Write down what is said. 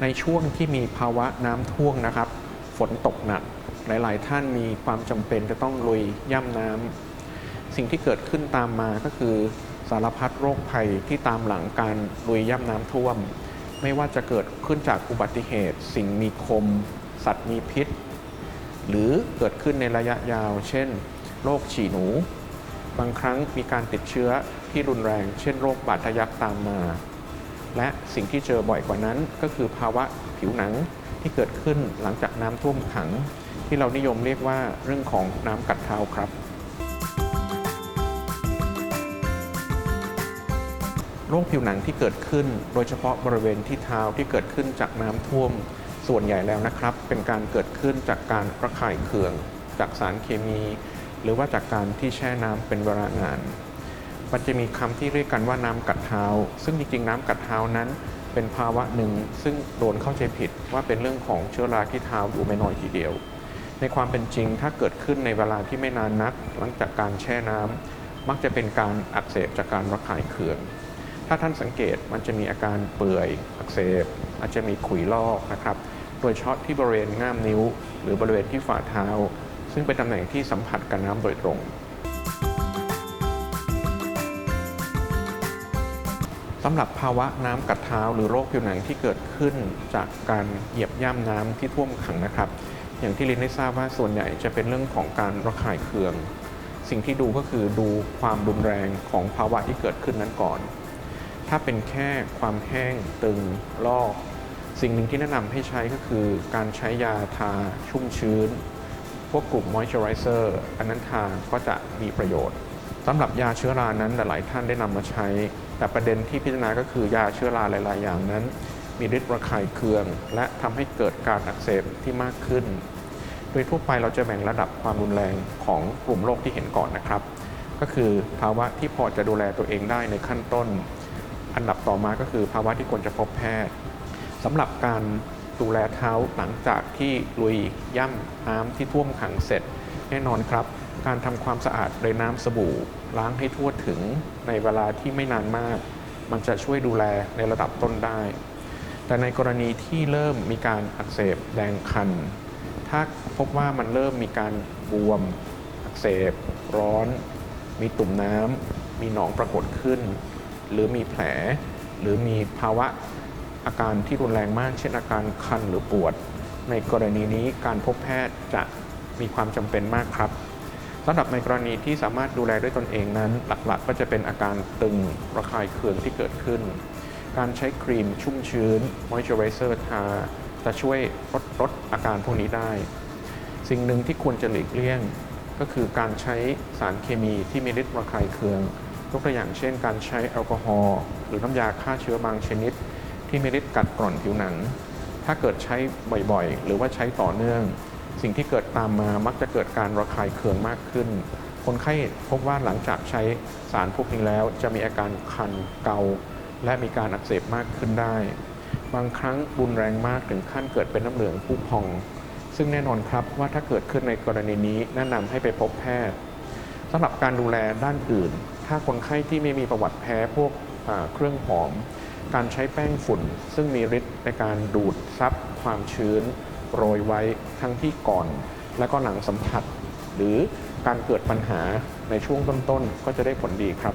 ในช่วงที่มีภาวะน้ำท่วมนะครับ ฝนตกหนัก หลาย ๆ ท่านมีความจำเป็นจะต้องลุยย่ำน้ำสิ่งที่เกิดขึ้นตามมาก็คือสารพัดโรคภัยที่ตามหลังการลุยย่ำน้ำท่วม ไม่ว่าจะเกิดขึ้นจากอุบัติเหตุ สิ่งมีคม สัตว์มีพิษ หรือเกิดขึ้นในระยะยาว เช่น โรคฉี่หนู บางครั้งมีการติดเชื้อที่รุนแรง เช่นโรคบาดทะยักตามมา และสิ่งที่เจอบ่อยกว่านั้น ก็คือภาวะผิวหนังที่เกิดขึ้นหลังจากน้ำท่วมขัง ที่เรานิยมเรียกว่าเรื่องของน้ำกัดเท้าครับ โรคผิวหนังที่เกิดขึ้น โดยเฉพาะบริเวณที่เท้าที่เกิดขึ้นจากน้ำท่วม ส่วนใหญ่แล้วนะครับ เป็นการเกิดขึ้นจากการระคายเคือง จากสารเคมี หรือว่าจากการที่แช่น้ำเป็นเวลานาน มันจะมีคำที่เรียกกันว่าน้ำกัดเท้า ซึ่งจริงๆน้ำกัดเท้านั้น เป็นภาวะหนึ่งซึ่งโดนเข้าใจผิดว่าเป็นเรื่องของเชื้อราที่เท้าอยู่ไม่น้อยทีเดียว ในความเป็นจริงถ้าเกิดขึ้นในเวลาที่ไม่นานนัก หลังจากการแช่น้ำมักจะเป็นการอักเสบจากการระคายเคืองถ้าท่านสังเกตมันจะมีอาการเปื่อยอักเสบอาจจะมีขุยลอกนะครับโดยเฉพาะที่บริเวณง่ามนิ้ว หรือบริเวณที่ฝ่าเท้า ซึ่งเป็นตำแหน่งที่สัมผัสกับน้ำโดยตรง สำหรับภาวะน้ำกัดเท้าหรือโรคผิวหนังที่เกิดขึ้นจากการเหยียบย่ำน้ำที่ท่วมขังนะครับ อย่างที่เรียนได้ทราบว่าส่วนใหญ่จะเป็นเรื่องของการระคายเคือง สิ่งที่ดูก็คือดูความรุนแรงของภาวะที่เกิดขึ้นนั้นก่อน ถ้าเป็นแค่ความแห้งตึงลอก สิ่งหนึ่งที่แนะนำให้ใช้ก็คือ การใช้ยาทาชุ่มชื้น พวกกลุ่มมอยเจอไรเซอร์อันนั้นทาก็จะมีประโยชน์สำหรับยาเชื้อรานั้นหลายท่านได้นำมาใช้ แต่ประเด็นที่พิจารณาก็คือยาเชื้อราหลาย ๆ อย่างนั้น มีฤทธิ์ระคายเคือง และทำให้เกิดการอักเสบที่มากขึ้น โดยทั่วไปเราจะแบ่งระดับความรุนแรงของกลุ่มโรคที่เห็นก่อนนะครับ ก็คือภาวะที่พอจะดูแลตัวเองได้ในขั้นต้น อันดับต่อมาก็คือภาวะที่ควรจะพบแพทย์สำหรับการดูแลเท้าหลังจากที่ลุยย่ำน้ำที่ท่วมขังเสร็จ แน่นอนครับ การทำความสะอาดโดยน้ำสบู่ ล้างให้ทั่วถึงในเวลาที่ไม่นานมาก มันจะช่วยดูแลในระดับต้นได้ แต่ในกรณีที่เริ่มมีการอักเสบแดงคัน ถ้าพบว่ามันเริ่มมีการบวม อักเสบ ร้อน มีตุ่มน้ำมีหนองปรากฏขึ้น หรือมีแผล หรือมีภาวะอาการที่รุนแรงมาก เช่นอาการคันหรือปวด ในกรณีนี้การพบแพทย์จะ มีความจำเป็นมากครับสำหรับในกรณีที่สามารถดูแลด้วยตนเองนั้น หลักๆ ก็จะเป็นอาการตึงระคายเคืองที่เกิดขึ้น การใช้ครีมชุ่มชื้นมอยเจอไรเซอร์ทาจะช่วยลดลดอาการพวกนี้ได้ สิ่งหนึ่งที่ควรจะหลีกเลี่ยง ก็คือการใช้สารเคมีที่มีฤทธิ์ระคายเคืองยกตัวอย่างเช่น การใช้แอลกอฮอล์หรือน้ำยาฆ่าเชื้อบางชนิด ที่มีฤทธิ์กัดกร่อนผิวหนัง ถ้าเกิดใช้บ่อยๆ หรือว่าใช้ต่อเนื่อง สิ่งที่เกิดตามมามักจะเกิดการระคายเคืองมากขึ้น คนไข้พบว่าหลังจากใช้สารพวกนี้แล้ว จะมีอาการคันเกา และมีการอักเสบมากขึ้นได้ บางครั้งรุนแรงมากถึงขั้นเกิดเป็นน้ำเหลืองพุพอง ซึ่งแน่นอนครับว่าถ้าเกิดขึ้นในกรณีนี้แนะนำให้ไปพบแพทย์สำหรับการดูแลด้านอื่น ถ้าคนไข้ที่ไม่มีประวัติแพ้พวกเครื่องหอม การใช้แป้งฝุ่น ซึ่งมีฤทธิ์ในการดูดซับความชื้น โรยไว้ทั้งที่ก่อน และก็หลังสัมผัส หรือการเกิดปัญหาในช่วงต้นๆ ก็จะได้ผลดีครับ